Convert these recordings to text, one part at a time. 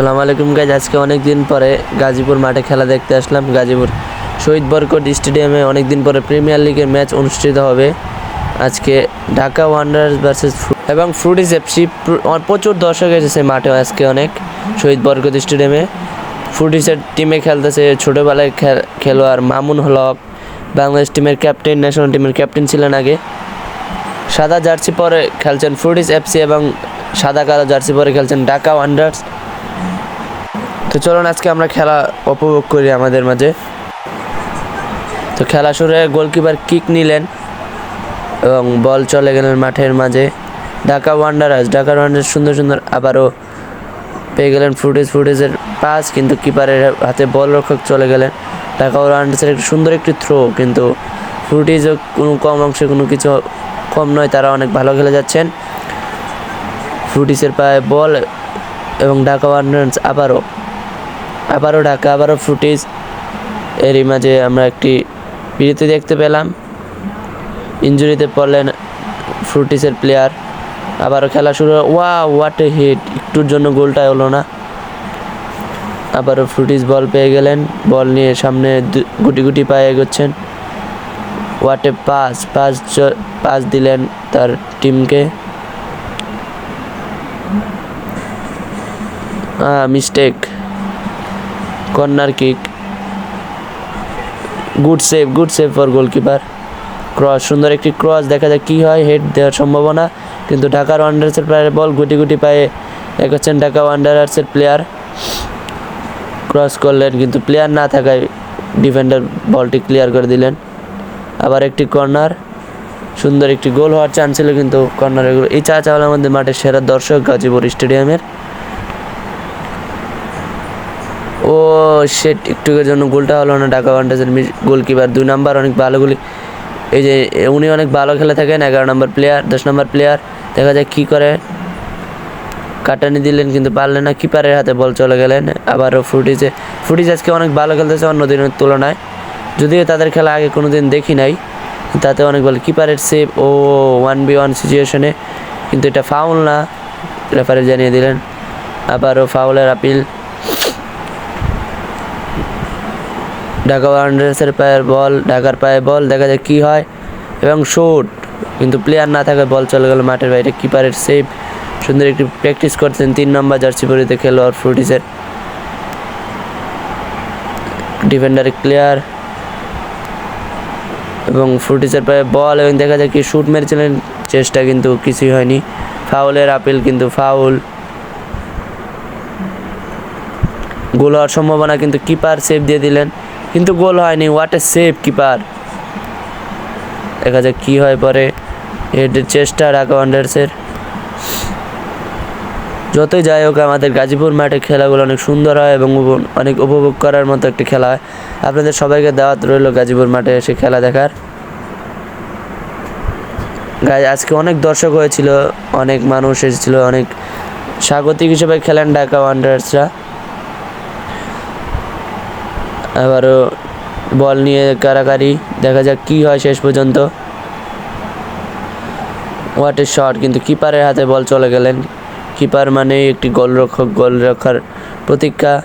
সালাম আলাইকুম গাইজ আজকে অনেক দিন পরে গাজীপুর মাঠে খেলা দেখতে আসলাম। গাজীপুর শহীদ বরকট স্টেডিয়ামে অনেক দিন পরে প্রিমিয়ার লিগের ম্যাচ অনুষ্ঠিত হবে। আজকে ঢাকা ওয়ান্ডার্স ভার্সেস এবং ফ্রুটিস এফসি প্রচুর দর্শক এসেছে মাঠে আজকে অনেক শহীদ বরকত স্টেডিয়ামে। ফ্রুটিসের টিমে খেলতেছে ছোটোবেলায় খেলোয়াড় মামুন হলক। বাংলাদেশ টিমের ক্যাপ্টেন ন্যাশনাল টিমের ক্যাপ্টেন ছিলেন আগে। সাদা জার্সি পরে খেলছেন ফ্রুটিস এফসি এবং সাদা কালো জার্সি পরে খেলছেন ঢাকা ওয়ান্ডার্স তো চলুন আজকে আমরা খেলা উপভোগ করি আমাদের মাঝে। তো খেলা শুরু গোলকিপার কিক নিলেন এবং বল চলে গেলেন মাঠের মাঝে। ঢাকা ওয়ান্ডারার্স ঢাকা ওয়ান্ডার্স সুন্দর সুন্দর আবারও পেয়ে গেলেন ফুটেজ ফুটেজের পাস কিন্তু কিপারের হাতে বল রক্ষক চলে গেলেন। ঢাকা ওয়ান্ডার্সের একটি সুন্দর একটি থ্রো কিন্তু ফুটেজও কোনো কম অংশে কোনো কিছু কম নয়, তারা অনেক ভালো খেলে যাচ্ছেন। ফ্রুটিসের পায়ে বল এবং ঢাকা ওয়ান্ডার্স আবারও আবারও ঢাকা, আবারও ফুটিজ। এরই মাঝে আমরা একটি বিরতি দেখতে পেলাম। ইঞ্জুরিতে পড়লেন ফ্রুটিসের প্লেয়ার আবারও খেলা শুরু। ওয়া হোয়াট এ হিট একটুর জন্য গোলটা হলো না। আবারও ফ্রুটিস বল পেয়ে গেলেন। বল নিয়ে সামনে গুটি গুটি পায়ে এগোচ্ছেন। What a pass pass pass দিলেন তার টিমকে mistake corner kick. Good save good save for goalkeeper cross সুন্দর একটি ক্রস দেখা যায় কী হয় হেড দেওয়ার সম্ভাবনা। কিন্তু ঢাকার ওয়ান্ডার্সের প্লেয়ারের বল গুটি গুটি পায়ে এগোচ্ছেন ঢাকা ওয়ান্ডারার্সের প্লেয়ার ক্রস করলেন, কিন্তু প্লেয়ার না থাকায় ডিফেন্ডার বলটি ক্লিয়ার করে দিলেন। আবার একটি কর্নার সুন্দর একটি গোল হওয়ার চান্স ছিল, কিন্তু কর্নারে এই চা চাওয়ালার মধ্যে মাঠের সেরা দর্শক গাজীপুর স্টেডিয়ামের ও সেট একটুকের জন্য গোলটা হলো না, ঢাকা ওয়ান্ডার্সের গোলকিপার, দুই নাম্বার, অনেক ভালো গুলি। এই যে, উনি অনেক ভালো খেলে থাকেন, এগারো নম্বর প্লেয়ার দশ নম্বর প্লেয়ার দেখা যায় কী করে। কাটানি দিলেন, কিন্তু পারলেন না, কিপারের হাতে বল চলে গেলেন। আবারও ফুটিজে, ফুটিজ আজকে অনেক ভালো খেলতেছে অন্য দিনের তুলনায়। যদিও তাদের খেলা আগে কোনো দিন দেখি নাই, তাতে অনেক ভালো। কিপারের সেভ ও ওয়ান বি ওয়ান সিচুয়েশনে কিন্তু এটা ফাউল না রেফারি জানিয়ে দিলেন। আবারও ফাউলের আপিল ঢাকা ওয়ান্ডার্সের পায়ের বল, ঢাকার পায়ে বল, দেখা যায় কী হয়। এবং শুট কিন্তু প্লেয়ার না থাকায় বল চলে গেল মাঠের বাইরে। কিপারের সেভ সুন্দর একটি প্র্যাকটিস করছেন তিন নম্বর জার্সি পরিতে খেলোয়াড় ফ্রুটিসের ডিফেন্ডারে ক্লিয়ার এবং ফ্রুটিসের পায়ে বল, এবং দেখা যায় কি শুট মেরেছিলেন। চেষ্টা কিন্তু কিছুই হয়নি। ফাউলের আপিল কিন্তু ফাউল গোল হওয়ার সম্ভাবনা কিন্তু কিপার সেভ দিয়ে দিলেন। কিন্তু গোল হয়নি হোয়াট এ সেভ কিপার দেখা যাক কী হয় পরে। হেডের চেষ্টা ঢাকা ওয়ান্ডার্সের যতই যাই হোক, আমাদের গাজীপুর মাঠে খেলাগুলো অনেক সুন্দর হয় এবং অনেক উপভোগ করার মতো একটি খেলা হয়। আপনাদের সবাইকে দাওয়াত রইল গাজীপুর মাঠে এসে খেলা দেখার। গাই আজকে অনেক দর্শক হয়েছিল, অনেক মানুষ এসেছিল, অনেক স্বাগতিক হিসেবে খেলেন ঢাকা ওয়ান্ডার্সরা আবারও বল নিয়ে কারাকারি। দেখা যাক কী হয় শেষ পর্যন্ত। ওয়াটের শট কিন্তু কিপারের হাতে বল চলে গেলেন। কিপার মানে একটি গোলরক্ষক গোল রক্ষার প্রতীক্ষা।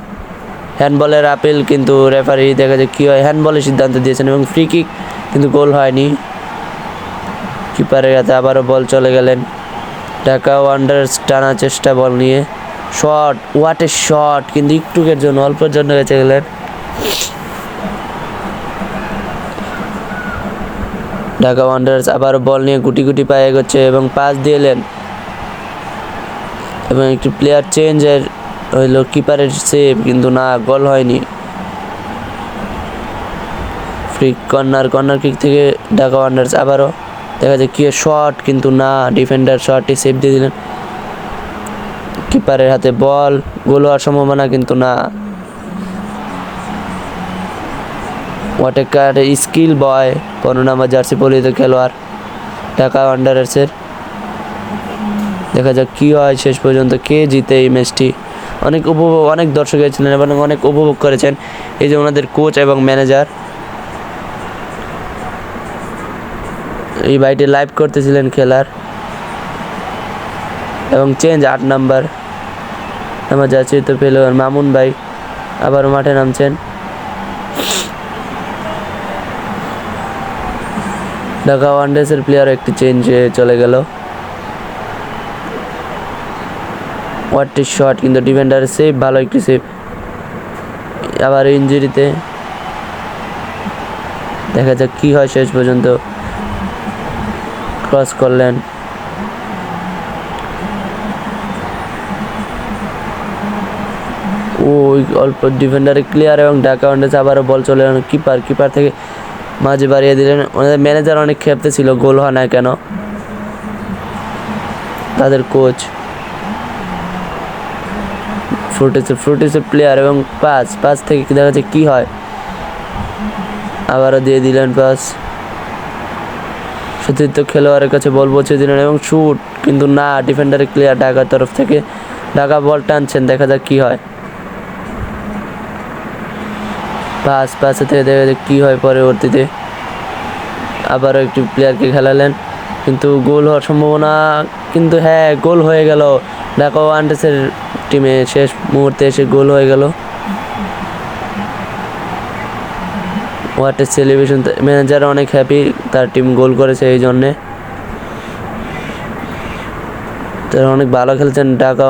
হ্যান্ডবলের আপিল কিন্তু রেফারি দেখা যায় কী হয়। হ্যান্ডবলের সিদ্ধান্ত দিয়েছেন এবং ফ্রি কিক কিন্তু গোল হয়নি। কিপারের হাতে আবারও বল চলে গেলেন। ঢাকা ওয়ান্ডার্স টানার চেষ্টা বল নিয়ে। শট ওয়াটের শট কিন্তু একটুকের জন্য, অল্পের জন্য বেঁচে গেলেন। ঢাকা ওয়ান্ডার্স আবার বল নিয়ে গুটি গুটি পায়ে এগোচ্ছে এবং পাস দিলেন এবং একটি প্লেয়ার চেঞ্জের হইল কিপারের সেভ কিন্তু না গোল হয়নি। ফ্রি কর্নার কর্নার কিক থেকে ঢাকা ওয়ান্ডার্স আবারও দেখা যায় কি শট কিন্তু না ডিফেন্ডার শটটি সেভ দিয়ে দিলেন। কিপারের হাতে বল গোল হওয়ার সম্ভাবনা কিন্তু না। ওয়াটেকার স্কিল বয় পনেরো নাম্বার জার্সি পরিহিত খেলোয়াড়। ঢাকা ওয়ান্ডারার্সের দেখা যাক কী হয় শেষ পর্যন্ত কে জিতে এই ম্যাচটি। অনেক উপভোগ, অনেক দর্শক এসেছিলেন এবং অনেক উপভোগ করেছেন। এই যে ওনাদের কোচ এবং ম্যানেজার এই বাইটি লাইভ করতেছিলেন খেলার। এবং চেঞ্জ আট নাম্বার আমার যাচ্ছি তো পেলোয়ার মামুন ভাই। আবার মাঠে নামছেন। ঢাকা ওয়ানডেসের প্লেয়ার একটি চেঞ্জে চলে গেল। ওয়াটটি শট কিন্তু ডিফেন্ডারের সেভ ভালো একটি সেভ আবার ইঞ্জুরিতে দেখা যাক কি হয় শেষ পর্যন্ত। ক্রস করলেন। ওই অল্প ডিফেন্ডারে ক্লিয়ার এবং ঢাকা ওয়ান্ডার্স আবারও বল চলে কিপার কিপার থেকে মাঝে বাড়িয়ে দিলেন। ওনাদের ম্যানেজার অনেক খেপতে ছিল, গোল হয় না কেন? তাদের কোচ ফ্রুটিসের ফ্রুটিসের প্লেয়ার এবং পাস পাস থেকে দেখা যাচ্ছে, কী হয়? আবারও দিয়ে দিলেন পাস সতীর্থ খেলোয়াড়ের কাছে বল পৌঁছে দিলেন এবং শুট কিন্তু না ডিফেন্ডারের ক্লিয়ার ঢাকার তরফ থেকে ঢাকা বল টানছেন, দেখা যাক কী হয়। পাস পাশে থেকে কী হয় পরবর্তীতে আবারও একটি প্লেয়ারকে খেলালেন। কিন্তু গোল হওয়ার সম্ভাবনা কিন্তু হ্যাঁ গোল হয়ে গেল। ঢাকা ওয়ান্ডার্সের টিমে শেষ মুহূর্তে এসে গোল হয়ে গেল। ওয়াটের সেলিব্রেশন ম্যানেজার অনেক হ্যাপি তার টিম গোল করেছে এই জন্যে। তারা অনেক ভালো খেলছেন ঢাকা